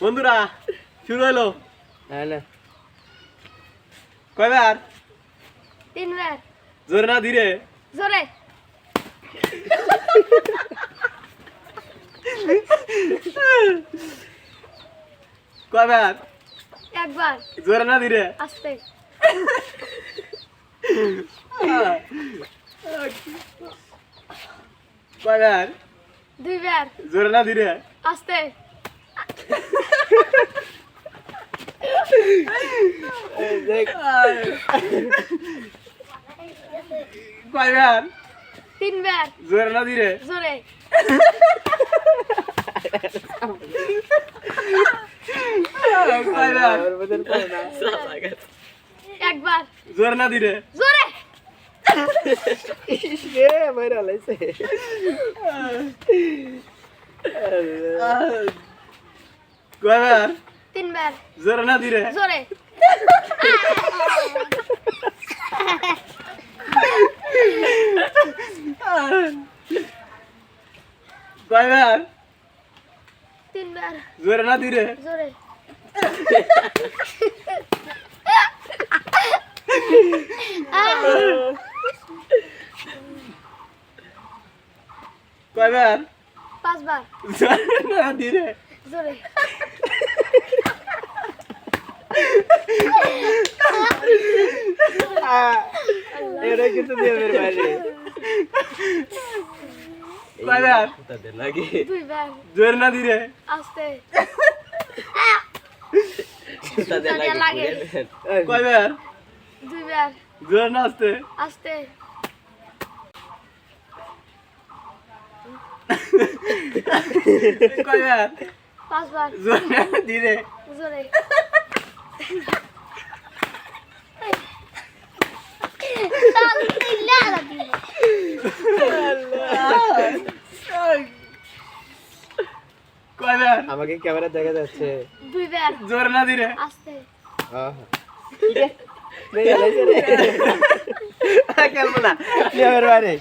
বন্ধুরা শুরু হলো। কয়বার? তিনবার। জোরে না ধীরে। জোরে। কয়বার? একবার। জোরে না ধীরে। আস্তে। কয়বার? দুইবার। জোরে না ধীরে। আস্তে। কয়বার? তিনবার। জোরে না ধীরে? জোরে। কয়বার? একবার। জোরে না ধীরে? জোরে। কয়বার? তিনবার। জোরে না ধীরে। জোরে। কয়বার? তিনবার। জোরে না ধীরে। জোরে। কয়বার? পাঁচবার। জোরে না ধীরে। জোরে। এটা কিন্তু দেবের বাইরে কয়বার লাগে দুইবার জোরে না ধীরে। আস্তে। তাদের তাদের লাগে। কয়বার? দুইবার জোরে না আসতে। আস্তে। কয়বার? পাঁচবার জোরে না ধীরে। জোরে। আমাকে ক্যামেরা দেখা যাচ্ছে। দুইবার। জোরে না ধীরে। আস্তে। খেলব না। দেবের বাইরে।